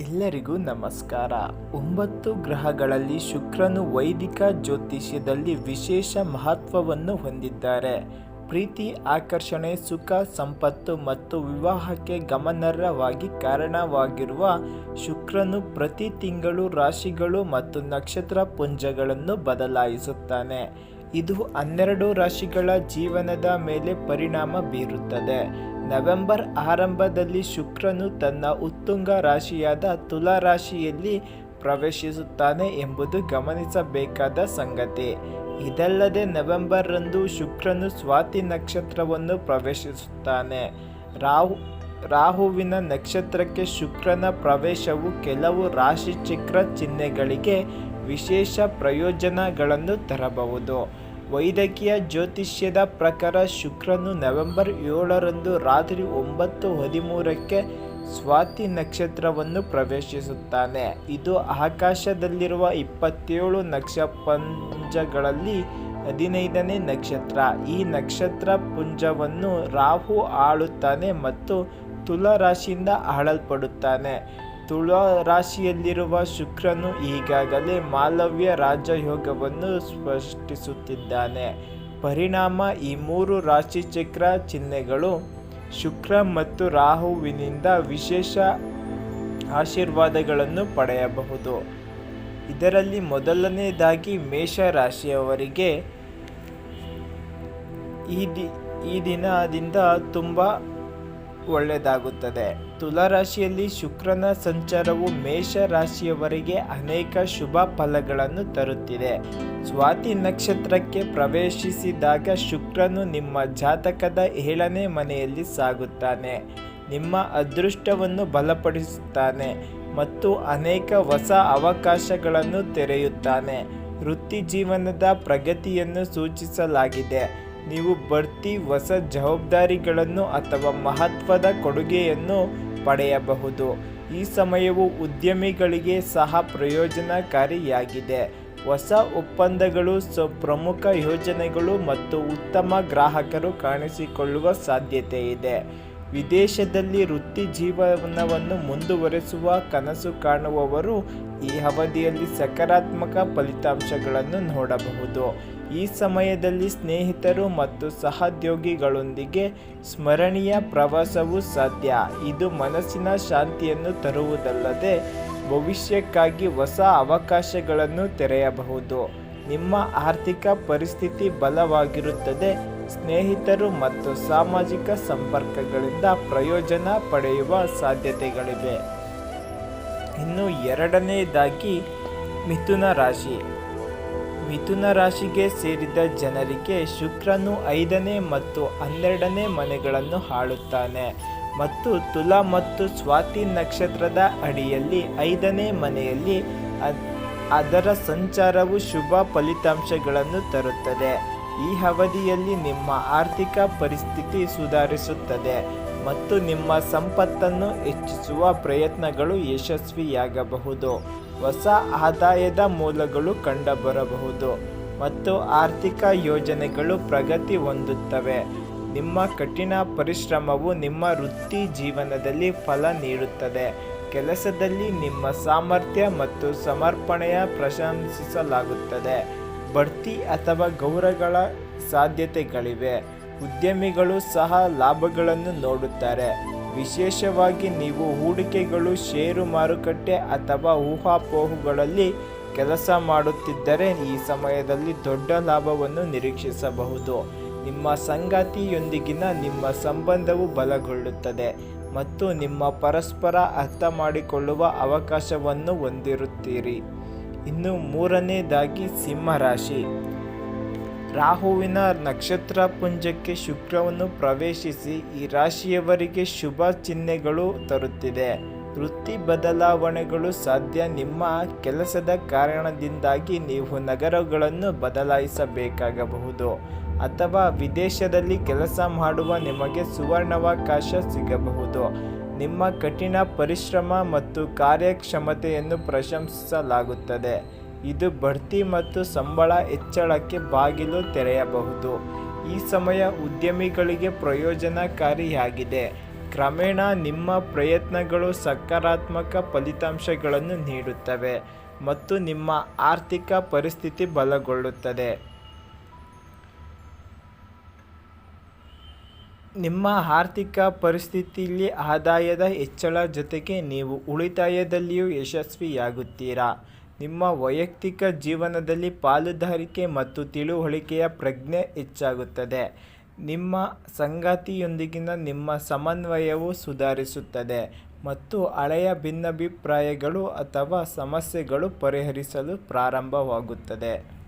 ಎಲ್ಲರಿಗೂ ನಮಸ್ಕಾರ. ಒಂಬತ್ತು ಗ್ರಹಗಳಲ್ಲಿ ಶುಕ್ರನು ವೈದಿಕ ಜ್ಯೋತಿಷ್ಯದಲ್ಲಿ ವಿಶೇಷ ಮಹತ್ವವನ್ನು ಹೊಂದಿದ್ದಾರೆ. ಪ್ರೀತಿ, ಆಕರ್ಷಣೆ, ಸುಖ, ಸಂಪತ್ತು ಮತ್ತು ವಿವಾಹಕ್ಕೆ ಗಮನಾರ್ಹವಾಗಿ ಕಾರಣವಾಗಿರುವ ಶುಕ್ರನು ಪ್ರತಿ ತಿಂಗಳು ರಾಶಿಗಳು ಮತ್ತು ನಕ್ಷತ್ರ ಪುಂಜಗಳನ್ನು ಬದಲಾಯಿಸುತ್ತಾನೆ. ಇದು ಹನ್ನೆರಡು ರಾಶಿಗಳ ಜೀವನದ ಮೇಲೆ ಪರಿಣಾಮ ಬೀರುತ್ತದೆ. ನವೆಂಬರ್ ಆರಂಭದಲ್ಲಿ ಶುಕ್ರನು ತನ್ನ ಉತ್ತುಂಗ ರಾಶಿಯಾದ ತುಲಾ ರಾಶಿಯಲ್ಲಿ ಪ್ರವೇಶಿಸುತ್ತಾನೆ ಎಂಬುದು ಗಮನಿಸಬೇಕಾದ ಸಂಗತಿ. ಇದಲ್ಲದೆ ನವೆಂಬರ್ರಂದು ಶುಕ್ರನು ಸ್ವಾತಿ ನಕ್ಷತ್ರವನ್ನು ಪ್ರವೇಶಿಸುತ್ತಾನೆ. ರಾಹು, ರಾಹುವಿನ ನಕ್ಷತ್ರಕ್ಕೆ ಶುಕ್ರನ ಪ್ರವೇಶವು ಕೆಲವು ರಾಶಿ ಚಕ್ರ ಚಿಹ್ನೆಗಳಿಗೆ ವಿಶೇಷ ಪ್ರಯೋಜನಗಳನ್ನು ತರಬಹುದು. ವೈದ್ಯಕೀಯ ಜ್ಯೋತಿಷ್ಯದ ಪ್ರಕಾರ ಶುಕ್ರನು ನವೆಂಬರ್ ಏಳರಂದು ರಾತ್ರಿ ಒಂಬತ್ತು ಹದಿಮೂರಕ್ಕೆ ಸ್ವಾತಿ ನಕ್ಷತ್ರವನ್ನು ಪ್ರವೇಶಿಸುತ್ತಾನೆ. ಇದು ಆಕಾಶದಲ್ಲಿರುವ ಇಪ್ಪತ್ತೇಳು ನಕ್ಷಪುಂಜಗಳಲ್ಲಿ ಹದಿನೈದನೇ ನಕ್ಷತ್ರ. ಈ ನಕ್ಷತ್ರ ಪುಂಜವನ್ನು ರಾಹು ಆಳುತ್ತಾನೆ ಮತ್ತು ತುಲಾ ರಾಶಿಯಿಂದ ಆಳಲ್ಪಡುತ್ತಾನೆ. ತುಳಾ ರಾಶಿಯಲ್ಲಿರುವ ಶುಕ್ರನು ಈಗಾಗಲೇ ಮಾಲವ್ಯ ರಾಜಯೋಗವನ್ನು ಸ್ಪಷ್ಟಿಸುತ್ತಿದ್ದಾನೆ. ಪರಿಣಾಮ ಈ ಮೂರು ರಾಶಿಚಕ್ರ ಚಿಹ್ನೆಗಳು ಶುಕ್ರ ಮತ್ತು ರಾಹುವಿನಿಂದ ವಿಶೇಷ ಆಶೀರ್ವಾದಗಳನ್ನು ಪಡೆಯಬಹುದು. ಇದರಲ್ಲಿ ಮೊದಲನೇದಾಗಿ ಮೇಷ ರಾಶಿಯವರಿಗೆ ಈ ದಿ ಈ ದಿನದಿಂದ ತುಂಬ ಒಳ್ಳೆಯದಾಗುತ್ತದೆ. ತುಲಾರಾಶಿಯಲ್ಲಿ ಶುಕ್ರನ ಸಂಚಾರವು ಮೇಷ ರಾಶಿಯವರಿಗೆ ಅನೇಕ ಶುಭ ಫಲಗಳನ್ನು ತರುತ್ತಿದೆ. ಸ್ವಾತಿ ನಕ್ಷತ್ರಕ್ಕೆ ಪ್ರವೇಶಿಸಿದಾಗ ಶುಕ್ರನು ನಿಮ್ಮ ಜಾತಕದ ಏಳನೇ ಮನೆಯಲ್ಲಿ ಸಾಗುತ್ತಾನೆ. ನಿಮ್ಮ ಅದೃಷ್ಟವನ್ನು ಬಲಪಡಿಸುತ್ತಾನೆ ಮತ್ತು ಅನೇಕ ಹೊಸ ಅವಕಾಶಗಳನ್ನು ತೆರೆಯುತ್ತಾನೆ. ವೃತ್ತಿ ಜೀವನದ ಪ್ರಗತಿಯನ್ನು ಸೂಚಿಸಲಾಗಿದೆ. ನೀವು ಬಡ್ತಿ ಹೊಸ ಜವಾಬ್ದಾರಿಗಳನ್ನು ಅಥವಾ ಮಹತ್ವದ ಕೊಡುಗೆಯನ್ನು ಪಡೆಯಬಹುದು. ಈ ಸಮಯವು ಉದ್ಯಮಿಗಳಿಗೆ ಸಹ ಪ್ರಯೋಜನಕಾರಿಯಾಗಿದೆ. ಹೊಸ ಒಪ್ಪಂದಗಳು ಸ ಪ್ರಮುಖ ಯೋಜನೆಗಳು ಮತ್ತು ಉತ್ತಮ ಗ್ರಾಹಕರು ಕಾಣಿಸಿಕೊಳ್ಳುವ ಸಾಧ್ಯತೆ ಇದೆ ವಿದೇಶದಲ್ಲಿ ವೃತ್ತಿ ಜೀವನವನ್ನು ಮುಂದುವರೆಸುವ ಕನಸು ಕಾಣುವವರು ಈ ಅವಧಿಯಲ್ಲಿ ಸಕಾರಾತ್ಮಕ ಫಲಿತಾಂಶಗಳನ್ನು ನೋಡಬಹುದು. ಈ ಸಮಯದಲ್ಲಿ ಸ್ನೇಹಿತರು ಮತ್ತು ಸಹೋದ್ಯೋಗಿಗಳೊಂದಿಗೆ ಸ್ಮರಣೀಯ ಪ್ರವಾಸವು ಸಾಧ್ಯ. ಇದು ಮನಸ್ಸಿನ ಶಾಂತಿಯನ್ನು ತರುವುದಲ್ಲದೆ ಭವಿಷ್ಯಕ್ಕಾಗಿ ಹೊಸ ಅವಕಾಶಗಳನ್ನು ತೆರೆಯಬಹುದು. ನಿಮ್ಮ ಆರ್ಥಿಕ ಪರಿಸ್ಥಿತಿ ಬಲವಾಗಿರುತ್ತದೆ. ಸ್ನೇಹಿತರು ಮತ್ತು ಸಾಮಾಜಿಕ ಸಂಪರ್ಕಗಳಿಂದ ಪ್ರಯೋಜನ ಪಡೆಯುವ ಸಾಧ್ಯತೆಗಳಿವೆ. ಇನ್ನು ಎರಡನೆಯದಾಗಿ ಮಿಥುನ ರಾಶಿ. ಮಿಥುನ ರಾಶಿಗೆ ಸೇರಿದ ಜನರಿಗೆ ಶುಕ್ರನು ಐದನೇ ಮತ್ತು ಹನ್ನೆರಡನೇ ಮನೆಗಳನ್ನು ಹಾಳುತ್ತಾನೆ ಮತ್ತು ತುಲಾ ಮತ್ತು ಸ್ವಾತಿ ನಕ್ಷತ್ರದ ಅಡಿಯಲ್ಲಿ ಐದನೇ ಮನೆಯಲ್ಲಿ ಅದರ ಸಂಚಾರವು ಶುಭ ಫಲಿತಾಂಶಗಳನ್ನು ತರುತ್ತದೆ. ಈ ಅವಧಿಯಲ್ಲಿ ನಿಮ್ಮ ಆರ್ಥಿಕ ಪರಿಸ್ಥಿತಿ ಸುಧಾರಿಸುತ್ತದೆ ಮತ್ತು ನಿಮ್ಮ ಸಂಪತ್ತನ್ನು ಹೆಚ್ಚಿಸುವ ಪ್ರಯತ್ನಗಳು ಯಶಸ್ವಿಯಾಗಬಹುದು. ಹೊಸ ಆದಾಯದ ಮೂಲಗಳು ಕಂಡುಬರಬಹುದು ಮತ್ತು ಆರ್ಥಿಕ ಯೋಜನೆಗಳು ಪ್ರಗತಿ ಹೊಂದುತ್ತವೆ. ನಿಮ್ಮ ಕಠಿಣ ಪರಿಶ್ರಮವು ನಿಮ್ಮ ವೃತ್ತಿ ಜೀವನದಲ್ಲಿ ಫಲ ನೀಡುತ್ತದೆ. ಕೆಲಸದಲ್ಲಿ ನಿಮ್ಮ ಸಾಮರ್ಥ್ಯ ಮತ್ತು ಸಮರ್ಪಣೆಯ ಪ್ರಶಂಸಿಸಲಾಗುತ್ತದೆ. ಬಡ್ತಿ ಅಥವಾ ಗೌರವಗಳ ಸಾಧ್ಯತೆಗಳಿವೆ. ಉದ್ಯಮಿಗಳು ಸಹ ಲಾಭಗಳನ್ನು ನೋಡುತ್ತಾರೆ. ವಿಶೇಷವಾಗಿ ನೀವು ಹೂಡಿಕೆಗಳು, ಷೇರು ಮಾರುಕಟ್ಟೆ ಅಥವಾ ಊಹಾಪೋಹುಗಳಲ್ಲಿ ಕೆಲಸ ಮಾಡುತ್ತಿದ್ದರೆ ಈ ಸಮಯದಲ್ಲಿ ದೊಡ್ಡ ಲಾಭವನ್ನು ನಿರೀಕ್ಷಿಸಬಹುದು. ನಿಮ್ಮ ಸಂಗಾತಿಯೊಂದಿಗಿನ ನಿಮ್ಮ ಸಂಬಂಧವು ಬಲಗೊಳ್ಳುತ್ತದೆ ಮತ್ತು ನಿಮ್ಮ ಪರಸ್ಪರ ಅರ್ಥ ಮಾಡಿಕೊಳ್ಳುವ ಅವಕಾಶವನ್ನು ಹೊಂದಿರುತ್ತೀರಿ. ಇನ್ನು ಮೂರನೇದಾಗಿ ಸಿಂಹರಾಶಿ ರಾಹುವಿನ ನಕ್ಷತ್ರ ಪುಂಜಕ್ಕೆ ಶುಕ್ರವನ್ನು ಪ್ರವೇಶಿಸಿ ಈ ರಾಶಿಯವರಿಗೆ ಶುಭ ಚಿಹ್ನೆಗಳು ತರುತ್ತಿದೆ. ವೃತ್ತಿ ಬದಲಾವಣೆಗಳು ಸಾಧ್ಯ. ನಿಮ್ಮ ಕೆಲಸದ ಕಾರಣದಿಂದಾಗಿ ನೀವು ನಗರಗಳನ್ನು ಬದಲಾಯಿಸಬೇಕಾಗಬಹುದು. ಅಥವಾ ವಿದೇಶದಲ್ಲಿ ಕೆಲಸ ಮಾಡುವ ನಿಮಗೆ ಸುವರ್ಣಾವಕಾಶ ಸಿಗಬಹುದು. ನಿಮ್ಮ ಕಠಿಣ ಪರಿಶ್ರಮ ಮತ್ತು ಕಾರ್ಯಕ್ಷಮತೆಯನ್ನು ಪ್ರಶಂಸಿಸಲಾಗುತ್ತದೆ. ಇದು ಬಡ್ತಿ ಮತ್ತು ಸಂಬಳ ಹೆಚ್ಚಳಕ್ಕೆ ಬಾಗಿಲು ತೆರೆಯಬಹುದು. ಈ ಸಮಯ ಉದ್ಯಮಿಗಳಿಗೆ ಪ್ರಯೋಜನಕಾರಿಯಾಗಿದೆ. ಕ್ರಮೇಣ ನಿಮ್ಮ ಪ್ರಯತ್ನಗಳು ಸಕಾರಾತ್ಮಕ ಫಲಿತಾಂಶಗಳನ್ನು ನೀಡುತ್ತವೆ ಮತ್ತು ನಿಮ್ಮ ಆರ್ಥಿಕ ಪರಿಸ್ಥಿತಿ ಬಲಗೊಳ್ಳುತ್ತದೆ. ನಿಮ್ಮ ಆರ್ಥಿಕ ಪರಿಸ್ಥಿತಿಯಲ್ಲಿ ಆದಾಯದ ಹೆಚ್ಚಳ ಜೊತೆಗೆ ನೀವು ಉಳಿತಾಯದಲ್ಲಿಯೂ ಯಶಸ್ವಿಯಾಗುತ್ತೀರಾ? ನಿಮ್ಮ ವೈಯಕ್ತಿಕ ಜೀವನದಲ್ಲಿ ಪಾಲುದಾರಿಕೆ ಮತ್ತು ತಿಳುವಳಿಕೆಯ ಪ್ರಜ್ಞೆ ಹೆಚ್ಚಾಗುತ್ತದೆ. ನಿಮ್ಮ ಸಂಗಾತಿಯೊಂದಿಗಿನ ನಿಮ್ಮ ಸಮನ್ವಯವು ಸುಧಾರಿಸುತ್ತದೆ ಮತ್ತು ಹಳೆಯ ಭಿನ್ನಾಭಿಪ್ರಾಯಗಳು ಅಥವಾ ಸಮಸ್ಯೆಗಳು ಪರಿಹರಿಸಲು ಪ್ರಾರಂಭವಾಗುತ್ತದೆ.